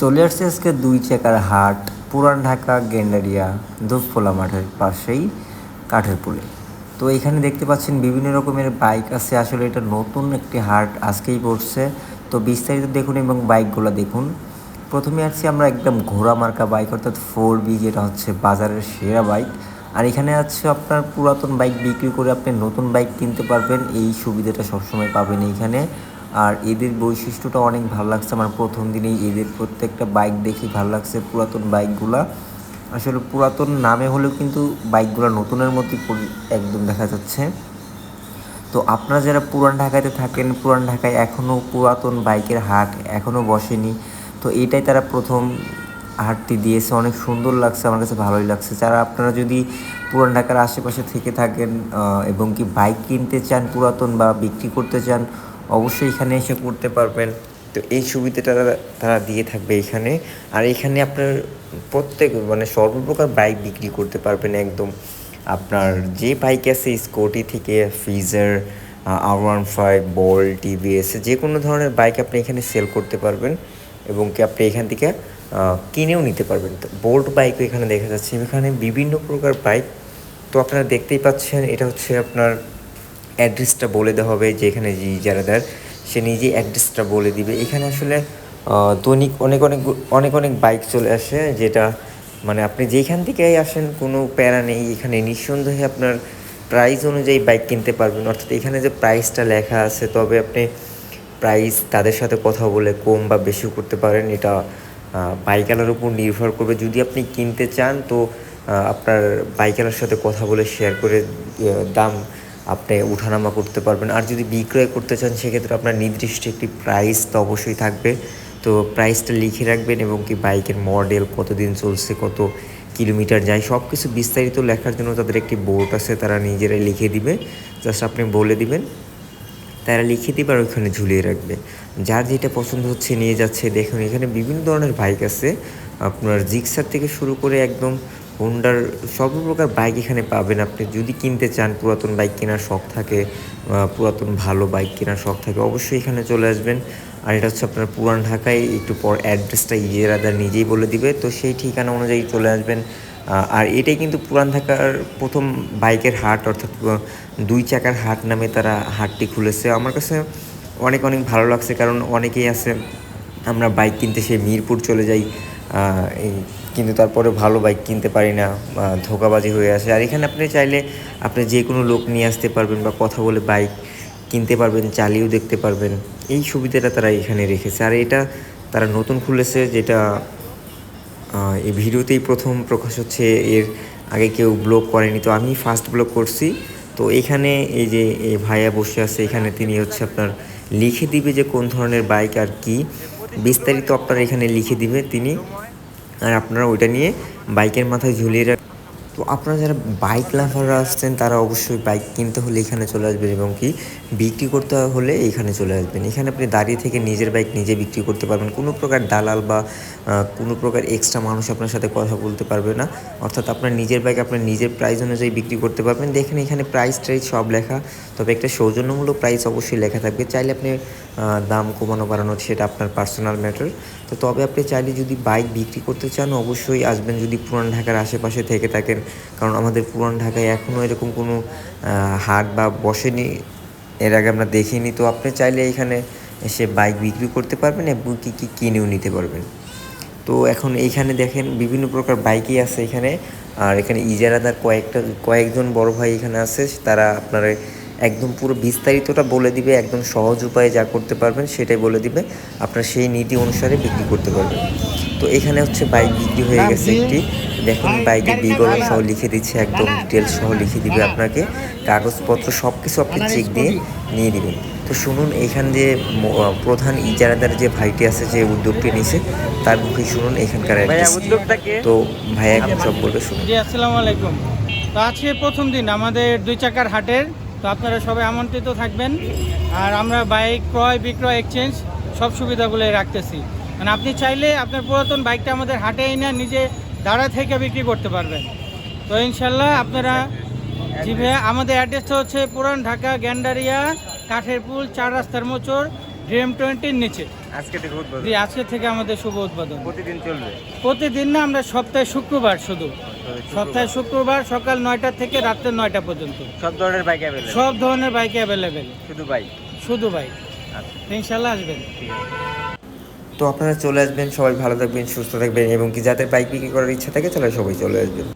চলে আসছে আজকে দুই চাকার হাট, পুরান ঢাকা, গেন্ডারিয়া দুধফোলা মাঠের পাশেই কাঠের পুলে। তো এখানে দেখতে পাচ্ছেন বিভিন্ন রকমের বাইক আছে। আসলে এটা নতুন একটি হাট, আজকেই পড়ছে। তো বিস্তারিত দেখুন এবং বাইকগুলো দেখুন। প্রথমে আসছি আমরা একদম ঘোড়া মার্কা বাইক, অর্থাৎ ফোর বি, যেটা হচ্ছে বাজারের সেরা বাইক। আর এখানে আছে আপনার পুরাতন বাইক বিক্রি করে আপনি নতুন বাইক কিনতে পারবেন। এই সুবিধাটা সবসময় পাবেন এইখানে আর এদের বৈশিষ্ট্যটা অনেক ভালো লাগছে। আমার প্রথম দিনেই এদের প্রত্যেকটা বাইক দেখি ভালো লাগছে, পুরাতন বাইকগুলা আসলে পুরাতন নামে হলেও কিন্তু বাইকগুলো নতুনের মতোই একদম দেখা যাচ্ছে। তো আপনারা যারা পুরান ঢাকাতে থাকেন, পুরান ঢাকায় এখনও পুরাতন বাইকের হাট এখনও বসেনি, তো এইটাই তারা প্রথম হাটটি দিয়েছে। অনেক সুন্দর লাগছে, আমার কাছে ভালোই লাগছে। যারা আপনারা যদি পুরান ঢাকার আশেপাশে থেকে থাকেন এবং কি বাইক কিনতে চান পুরাতন বা বিক্রি করতে চান অবশ্যই এখানে এসে করতে পারবেন। তো এই সুবিধাটা তারা- দিয়ে থাকবে এখানে। আর এখানে আপনার প্রত্যেক মানে সর্বপ্রকার বাইক বিক্রি করতে পারবেন একদম। আপনার যে বাইক আছে স্কুটি থেকে ফ্রিজার আর ওয়ান ফাইভ বল টিভিএস যে কোনো ধরনের বাইক আপনি এখানে সেল করতে পারবেন এবং কি আপনি এখান থেকে কিনেও নিতে পারবেন। তো বোল্ট বাইকও এখানে দেখা যাচ্ছে। এখানে বিভিন্ন প্রকার বাইক তো আপনারা দেখতেই পাচ্ছেন, এটা হচ্ছে আপনার অ্যাড্রেসটা বলে দেওয়া হবে যে এখানে যে ইজারাদার সে নিজেই অ্যাড্রেসটা বলে দিবে। এখানে আসলে দৈনিক অনেক অনেক অনেক অনেক বাইক চলে আসে যেটা মানে আপনি যেখান থেকেই আসেন, কোনো প্যারা নেই। এখানে নিঃসন্দেহে আপনার প্রাইস অনুযায়ী বাইক কিনতে পারবেন। অর্থাৎ এখানে যে প্রাইসটা লেখা আছে, তবে আপনি প্রাইস তাদের সাথে কথা বলে কম বা বেশি করতে পারেন। এটা বাইকালার উপর নির্ভর করবে। যদি আপনি কিনতে চান, তো আপনার বাইকালার সাথে কথা বলে শেয়ার করে দাম আপনি উঠানামা করতে পারবেন। আর যদি বিক্রয় করতে চান, সেক্ষেত্রে আপনার নির্দিষ্ট একটি প্রাইস তো অবশ্যই থাকবে। তো প্রাইসটা লিখে রাখবেন এবং কি বাইকের মডেল কতদিন চলছে, কত কিলোমিটার যায় সব কিছু বিস্তারিত লেখার জন্য তাদের একটি বোর্ড আছে, তারা নিজেরাই লিখে দিবে। জাস্ট আপনি বলে দিবেন, তারা লিখে দিবে আর ওইখানে ঝুলিয়ে রাখবে। যার যেটা পছন্দ হচ্ছে নিয়ে যাচ্ছে। দেখুন, এখানে বিভিন্ন ধরনের বাইক আছে। আপনার জিক্সার থেকে শুরু করে একদম হোন্ডার সর্বপ্রকার বাইক এখানে পাবেন। আপনি যদি কিনতে চান, পুরাতন বাইক কেনার শখ থাকে পুরাতন ভালো বাইক কেনার শখ থাকে, অবশ্যই এখানে চলে আসবেন। আর এটা হচ্ছে আপনার পুরান ঢাকায়, একটু পর অ্যাড্রেসটা ইয়েরাদার নিজেই বলে দিবে। তো সেই ঠিকানা অনুযায়ী চলে আসবেন। আর এটাই কিন্তু পুরান ঢাকার প্রথম বাইকের হাট, অর্থাৎ দুই চাকার হাট নামে তারা হাটটি খুলেছে। আমার কাছে অনেক অনেক ভালো লাগছে, কারণ অনেকেই আছে, আমরা বাইক কিনতে সেই মিরপুর চলে যাই এই কিন্তু তারপরে ভালো বাইক কিনতে পারি না ধোকাবাজি হয়ে আসে আর এখানে আপনি চাইলে আপনি যে কোনো লোক নিয়ে আসতে পারবেন বা কথা বলে বাইক কিনতে পারবেন, চালিয়েও দেখতে পারবেন। এই সুবিধাটা তারা এখানে রেখেছে। আর এটা তারা নতুন খুলেছে, যেটা এই ভিডিওতেই প্রথম প্রকাশ হচ্ছে। এর আগে কেউ ব্লগ করেনি, তো আমি ফার্স্ট ব্লগ করছি। তো এখানে এই যে এই ভাইয়া বসে আছে, এখানে তিনি হচ্ছে আপনার লিখে দিবে যে কোন ধরনের বাইক আর কি। বিস্তারিত আপনার এখানে লিখে দিবে। তিনি আর আপনারা ওইটা নিয়ে বাইকের মাথায় ঝুলিয়ে তো আপনারা যারা বাইক লাভাররা আসছেন, তারা অবশ্যই বাইক কিনতে হলে এখানে চলে আসবেন এবং কি বিক্রি করতে হলে এখানে চলে আসবেন। এখানে আপনি দাঁড়িয়ে থেকে নিজের বাইক নিজে বিক্রি করতে পারবেন। কোনো প্রকার দালাল বা কোনো প্রকার এক্সট্রা মানুষ আপনার সাথে কথা বলতে পারবে না। অর্থাৎ আপনার নিজের বাইক আপনার নিজের প্রাইস অনুযায়ী বিক্রি করতে পারবেন। দেখেন এখানে প্রাইস ট্রাইস সব লেখা। তবে একটা সৌজন্যমূলক প্রাইস অবশ্যই লেখা থাকবে। চাইলে আপনি দাম কমানো বাড়ানো সেটা আপনার পার্সোনাল ম্যাটার তো তবে আপনি চাইলে যদি বাইক বিক্রি করতে চান, অবশ্যই আসবেন। যদি পুরান ঢাকার আশেপাশে থেকে থাকেন কারণ আমাদের পুরান ঢাকায় এখনও এরকম কোনো হাট বা বসেনি, এর আগে আমরা দেখিনি। তো আপনি চাইলে এখানে এসে বাইক বিক্রি করতে পারবেন এবং কী কী কিনেও নিতে পারবেন। তো এখন এইখানে দেখেন বিভিন্ন প্রকার বাইকই আছে এখানে। আর এখানে ইজারাদার কয়েকটা, কয়েকজন বড় ভাই এখানে আছে, তারা আপনার একদম পুরো বিস্তারিতটা বলে দিবে একদম সহজ উপায়ে যা করতে পারবেন সেটাই বলে দিবে। আপনার সেই নীতি অনুসারে বিক্রি করতে পারবেন। তো এখানে হচ্ছে বাইক বিক্রি হয়ে গেছে একটি। দেখুন বাইকের বিবরণ সহ লিখে দিচ্ছে একদম ডিটেলস সহ লিখে দিবে আপনাকে। কাগজপত্র সব কিছু আপনি চেক দিয়ে নিয়ে দিবেন তো শুনুন এখান যে প্রধান ইজারাদার যে ভাইটি আছে যে উদ্যোগটি নিছে তার মুখে শুনুন এখানকার তো ভাইয়া এখন সব বলবে শুনুন। জি আসসালামু আলাইকুম। তো আজকে প্রথম দিন আমাদের দুই চাকার হাটের তো আপনারা সবাই আমন্ত্রিত থাকবেন। আর আমরা বাইক ক্রয়, বিক্রয় এক্সচেঞ্জ সব সুবিধাগুলো রাখতেছি। মানে আপনি চাইলে আপনার পুরাতন বাইকটা আমাদের হাটে এনে নিজে দাঁড়া থেকে বিক্রি করতে পারবেন। তো ইনশাল্লাহ আপনারা জি ভাইয়া আমাদের অ্যাড্রেসটা হচ্ছে পুরান ঢাকা, গ্যান্ডারিয়া কাঠের পুল চার রাস্তার মোচর ড্রিম টোয়েন্টির নিচে। আজকে থেকে উদ্বোধন। জি আজকে থেকে আমাদের শুভ উদ্বোধন। প্রতিদিন চলবে। প্রতিদিন না আমরা সপ্তাহে শুক্রবার শুধু। সপ্তাহে শুক্রবার। সকাল নয়টা থেকে রাত্রে নয়টা পর্যন্ত। সব ধরনের বাইক অ্যাভেলেবল সব ধরনের বাইক অ্যাভেলেবেল শুধু বাইক শুধু বাইক আচ্ছা ইনশাল্লাহ আসবেন। ঠিক আছে। তো আপনারা চলে আসবেন সবাই ভালো থাকবেন সুস্থ থাকবেন এবং কি যাদের বাইক বিক্রি করার ইচ্ছা থাকে তাহলে সবাই চলে আসবেন।